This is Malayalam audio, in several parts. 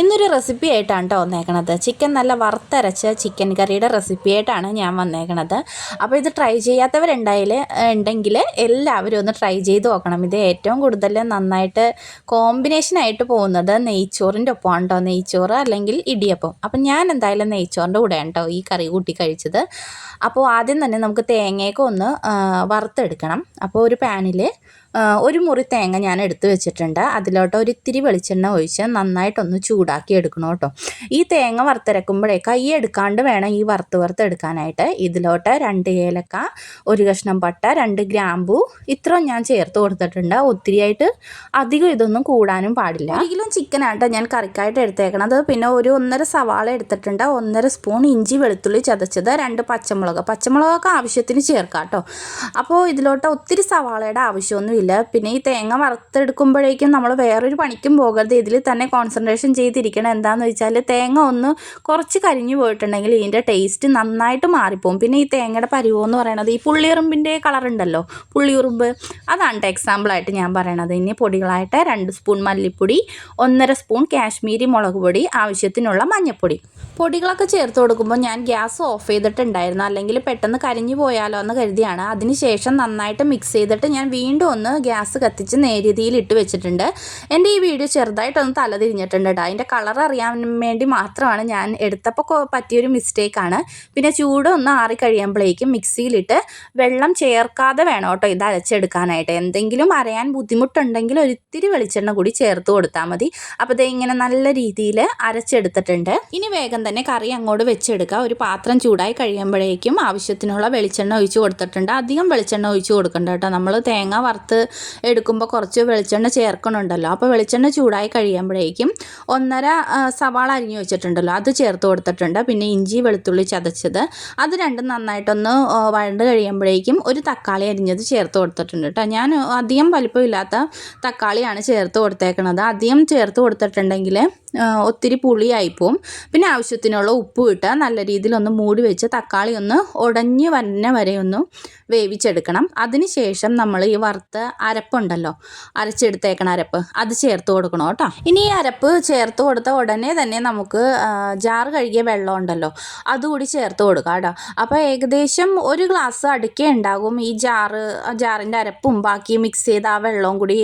ഇന്നൊരു റെസിപ്പി ആയിട്ടാണ് കേട്ടോ വന്നേക്കണത്. ചിക്കൻ നല്ല വറുത്തരച്ച ചിക്കൻ കറിയുടെ റെസിപ്പി ആയിട്ടാണ് ഞാൻ വന്നേക്കണത്. അപ്പോൾ ഇത് ട്രൈ ചെയ്യാത്തവരുണ്ടായാൽ ഉണ്ടെങ്കിൽ എല്ലാവരും ഒന്ന് ട്രൈ ചെയ്ത് നോക്കണം. ഇത് ഏറ്റവും കൂടുതൽ നന്നായിട്ട് കോമ്പിനേഷനായിട്ട് പോകുന്നത് നെയ്ച്ചോറിന്റെ ഒപ്പമാണ് കേട്ടോ നെയ്ച്ചോറ് അല്ലെങ്കിൽ ഇടിയപ്പം. അപ്പം ഞാൻ എന്തായാലും നെയ്ച്ചോറിന്റെ കൂടെയാണ് കേട്ടോ ഈ കറി കൂട്ടി കഴിച്ചത്. അപ്പോൾ ആദ്യം തന്നെ നമുക്ക് തേങ്ങയൊക്കെ ഒന്ന് വറുത്തെടുക്കണം. അപ്പോൾ ഒരു പാനിൽ ഒരു മുറി തേങ്ങ ഞാൻ എടുത്ത് വെച്ചിട്ടുണ്ട്. അതിലോട്ട് ഒരു ഇത്തിരി വെളിച്ചെണ്ണ ഒഴിച്ച് നന്നായിട്ടൊന്ന് ചൂടാക്കി എടുക്കണം കേട്ടോ. ഈ തേങ്ങ വറുത്തരക്കുമ്പോഴേ കൈ എടുക്കാണ്ട് വേണം ഈ വറുത്ത് വറുത്ത് എടുക്കാനായിട്ട്. ഇതിലോട്ട് രണ്ട് ഏലക്ക ഒരു കഷ്ണം പട്ട രണ്ട് ഗ്രാമ്പു ഇത്രയും ഞാൻ ചേർത്ത് കൊടുത്തിട്ടുണ്ട്. ഒത്തിരിയായിട്ട് അധികം ഇതൊന്നും കൂടാനും പാടില്ല. ഒരിക്കലും ചിക്കനായിട്ട് ഞാൻ കറിക്കായിട്ട് എടുത്തേക്കണത്. പിന്നെ ഒരു ഒന്നര സവാള എടുത്തിട്ടുണ്ട്. ഒന്നര സ്പൂൺ ഇഞ്ചി വെളുത്തുള്ളി ചതച്ചത് രണ്ട് പച്ചമുളക്. പച്ചമുളകൊക്കെ ആവശ്യത്തിന് ചേർക്കാം കേട്ടോ. അപ്പോൾ ഇതിലോട്ട് ഒത്തിരി സവാളയുടെ ആവശ്യമൊന്നുമില്ല. പിന്നെ ഈ തേങ്ങ വറുത്തെടുക്കുമ്പോഴേക്കും നമ്മൾ വേറൊരു പണിക്കും പോകരുത്. ഇതിൽ തന്നെ കോൺസെൻട്രേഷൻ ചെയ്തിരിക്കണം. എന്താണെന്ന് വെച്ചാൽ തേങ്ങ ഒന്ന് കുറച്ച് കരിഞ്ഞു പോയിട്ടുണ്ടെങ്കിൽ ഇതിന്റെ ടേസ്റ്റ് നന്നായിട്ട് മാറിപ്പോവും. പിന്നെ ഈ തേങ്ങയുടെ പരിവം എന്ന് പറയണത് ഈ പുള്ളിയുറുമ്പിന്റെ കളറുണ്ടല്ലോ പുള്ളിയുറുമ്പ്. അതാണ് കേട്ടോ എക്സാമ്പിളായിട്ട് ഞാൻ പറയണത്. ഇനി പൊടികളായിട്ട് രണ്ട് സ്പൂൺ മല്ലിപ്പൊടി ഒന്നര സ്പൂൺ കാശ്മീരി മുളക് പൊടി ആവശ്യത്തിനുള്ള മഞ്ഞൾപ്പൊടി പൊടികളൊക്കെ ചേർത്ത് കൊടുക്കുമ്പോൾ ഞാൻ ഗ്യാസ് ഓഫ് ചെയ്തിട്ടുണ്ടായിരുന്നു. അല്ലെങ്കിൽ പെട്ടെന്ന് കരിഞ്ഞു പോയാലോ എന്ന് കരുതിയാണ്. അതിനുശേഷം നന്നായിട്ട് മിക്സ് ചെയ്തിട്ട് ഞാൻ വീണ്ടും ഒന്ന് ഗ്യാസ് കത്തിച്ച് നേരിയതിയിൽ ഇട്ട് വെച്ചിട്ടുണ്ട്. എന്റെ ഈ വീഡിയോ ചെറുതായിട്ടൊന്ന് തലതിരിഞ്ഞിട്ടുണ്ട് കേട്ടോ അതിന്റെ കളർ അറിയാൻ വേണ്ടി മാത്രമാണ് ഞാൻ എടുത്തപ്പോൾ പറ്റിയൊരു മിസ്റ്റേക്കാണ്. പിന്നെ ചൂട് ഒന്ന് ആറി കഴിയുമ്പോഴേക്കും മിക്സിയിലിട്ട് വെള്ളം ചേർക്കാതെ വേണം കേട്ടോ ഇത് അരച്ചെടുക്കാനായിട്ട്. എന്തെങ്കിലും അരയാൻ ബുദ്ധിമുട്ടുണ്ടെങ്കിൽ ഒരിത്തിരി വെളിച്ചെണ്ണ കൂടി ചേർത്ത് കൊടുത്താൽ മതി. അപ്പോൾ ഇത് ഇങ്ങനെ നല്ല രീതിയിൽ അരച്ചെടുത്തിട്ടുണ്ട്. ഇനി വേഗം തന്നെ കറി അങ്ങോട്ട് വെച്ചെടുക്കുക. ഒരു പാത്രം ചൂടായി കഴിയുമ്പോഴേക്കും ആവശ്യത്തിനുള്ള വെളിച്ചെണ്ണ ഒഴിച്ച് കൊടുത്തിട്ടുണ്ട്. അധികം വെളിച്ചെണ്ണ ഒഴിച്ച് കൊടുക്കണ്ട കേട്ടോ നമ്മൾ തേങ്ങ വറുത്ത് എടുക്കുമ്പോൾ കുറച്ച് വെളിച്ചെണ്ണ ചേർക്കണുണ്ടല്ലോ. അപ്പോൾ വെളിച്ചെണ്ണ ചൂടായി കഴിയുമ്പോഴേക്കും ഒന്നര സവാള അരിഞ്ഞു വെച്ചിട്ടുണ്ടല്ലോ. അത് ചേർത്ത് കൊടുത്തിട്ടുണ്ട്. പിന്നെ ഇഞ്ചി വെളുത്തുള്ളി ചതച്ചത്. അത് രണ്ടും നന്നായിട്ടൊന്ന് വഴണ്ട് കഴിയുമ്പോഴേക്കും ഒരു തക്കാളി അരിഞ്ഞത് ചേർത്ത് കൊടുത്തിട്ടുണ്ട് കേട്ടോ. ഞാൻ അധികം വലിപ്പമില്ലാത്ത തക്കാളിയാണ് ചേർത്ത് കൊടുത്തേക്കണത്. അധികം ചേർത്ത് കൊടുത്തിട്ടുണ്ടെങ്കിൽ ഒത്തിരി പുളിയായിപ്പോവും. പിന്നെ ആവശ്യത്തിനുള്ള ഉപ്പ് ഇട്ട് നല്ല രീതിയിൽ ഒന്ന് മൂടി വെച്ച് തക്കാളി ഒന്ന് ഉടഞ്ഞ് വന്ന വരെ ഒന്ന് വേവിച്ചെടുക്കണം. അതിനുശേഷം നമ്മൾ ഈ വറുത്ത അരപ്പുണ്ടല്ലോ. അരച്ചെടുത്തേക്കണ അരപ്പ്. അത് ചേർത്ത് കൊടുക്കണം കേട്ടോ. ഇനി ഈ അരപ്പ് ചേർത്ത് കൊടുത്ത ഉടനെ തന്നെ നമുക്ക് ജാർ കഴുകിയ വെള്ളം ഉണ്ടല്ലോ. അതുകൂടി ചേർത്ത് കൊടുക്കാം കേട്ടോ. അപ്പോൾ ഏകദേശം ഒരു ഗ്ലാസ് അടുക്കേ ഉണ്ടാകും ഈ ജാറ് ജാറിന്റെ അരപ്പും. ബാക്കി മിക്സ് ചെയ്ത ആ വെള്ളവും കൂടി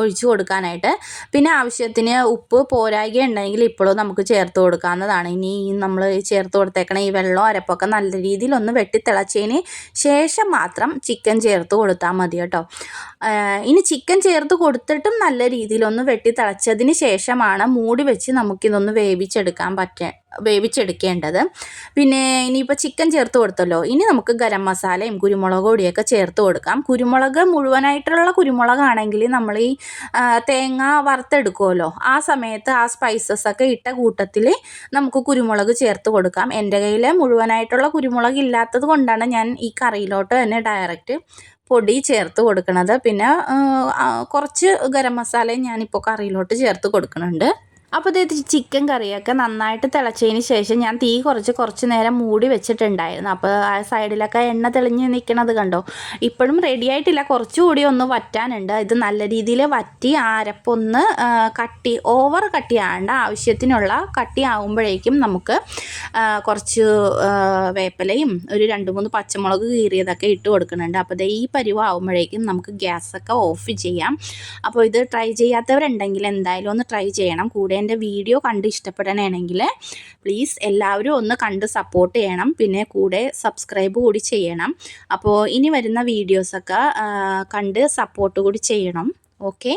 ഒഴിച്ച് കൊടുക്കാനായിട്ട്. പിന്നെ ആവശ്യത്തിന് ഉപ്പ് പോരായ്ക ഉണ്ടെങ്കിൽ ഇപ്പോഴും നമുക്ക് ചേർത്ത് കൊടുക്കാവുന്നതാണ്. ഇനി നമ്മൾ ചേർത്ത് കൊടുത്തേക്കണ ഈ വെള്ളം അരപ്പൊക്കെ നല്ല രീതിയിൽ ഒന്ന് വെട്ടിത്തിളച്ചതിന് ശേഷം മാത്രം ചിക്കൻ ചേർത്ത് കൊടുത്താൽ മതി കേട്ടോ. ഇനി ചിക്കൻ ചേർത്ത് കൊടുത്തിട്ടും നല്ല രീതിയിലൊന്ന് വെട്ടിത്തിളച്ചതിന് ശേഷമാണ് മൂടി വെച്ച് നമുക്കിതൊന്ന് വേവിച്ചെടുക്കാൻ പറ്റേ വേവിച്ചെടുക്കേണ്ടത്. പിന്നെ ഇനിയിപ്പോൾ ചിക്കൻ ചേർത്ത് കൊടുത്തല്ലോ. ഇനി നമുക്ക് ഗരം മസാലയും കുരുമുളക് പൊടിയൊക്കെ ചേർത്ത് കൊടുക്കാം. കുരുമുളക് മുഴുവനായിട്ടുള്ള കുരുമുളകാണെങ്കിൽ നമ്മൾ ഈ തേങ്ങ വറുത്തെടുക്കുമല്ലോ ആ സമയത്ത് ആ സ്പൈസസ് ഒക്കെ ഇട്ട കൂട്ടത്തിൽ നമുക്ക് കുരുമുളക് ചേർത്ത് കൊടുക്കാം. എന്റെ കയ്യിൽ മുഴുവനായിട്ടുള്ള കുരുമുളക് ഇല്ലാത്തത് കൊണ്ടാണ് ഞാൻ ഈ കറിയിലോട്ട് തന്നെ ഡയറക്റ്റ് പൊടി ചേർത്ത് കൊടുക്കുന്നത് പിന്നെ കുറച്ച് ഗരം മസാലയും ഞാനിപ്പോൾ കറിയിലോട്ട് ചേർത്ത് കൊടുക്കുന്നുണ്ട് അപ്പോൾ ഇത് ചിക്കൻ കറിയൊക്കെ നന്നായിട്ട് തിളച്ചതിന് ശേഷം ഞാൻ തീ കുറച്ച് കുറച്ച് നേരം മൂടി വെച്ചിട്ടുണ്ടായിരുന്നു. അപ്പോൾ ആ സൈഡിലൊക്കെ എണ്ണ തെളിഞ്ഞ് നിൽക്കണത് കണ്ടോ? ഇപ്പോഴും റെഡി ആയിട്ടില്ല. കുറച്ചുകൂടി ഒന്ന് വറ്റാനുണ്ട്. ഇത് നല്ല രീതിയിൽ വറ്റി അരപ്പൊന്ന് കട്ടി ഓവർ കട്ടിയാണ്ട് ആവശ്യത്തിനുള്ള കട്ടി ആകുമ്പോഴേക്കും നമുക്ക് കുറച്ച് വേപ്പലയും ഒരു രണ്ട് മൂന്ന് പച്ചമുളക് കീറിയതൊക്കെ ഇട്ട് കൊടുക്കുന്നുണ്ട്. അപ്പോൾ ഈ പരുവാകുമ്പോഴേക്കും നമുക്ക് ഗ്യാസൊക്കെ ഓഫ് ചെയ്യാം. അപ്പോൾ ഇത് ട്രൈ ചെയ്യാത്തവരുണ്ടെങ്കിൽ എന്തായാലും ഒന്ന് ട്രൈ ചെയ്യണം. കൂടെ എന്റെ വീഡിയോ കണ്ട് ഇഷ്ടപ്പെടണമെങ്കിൽ പ്ലീസ് എല്ലാവരും ഒന്ന് കണ്ട് സപ്പോർട്ട് ചെയ്യണം. പിന്നെ കൂടെ സബ്സ്ക്രൈബ് കൂടി ചെയ്യണം. അപ്പോൾ ഇനി വരുന്ന വീഡിയോസൊക്കെ കണ്ട് സപ്പോർട്ട് കൂടി ചെയ്യണം. ഓക്കെ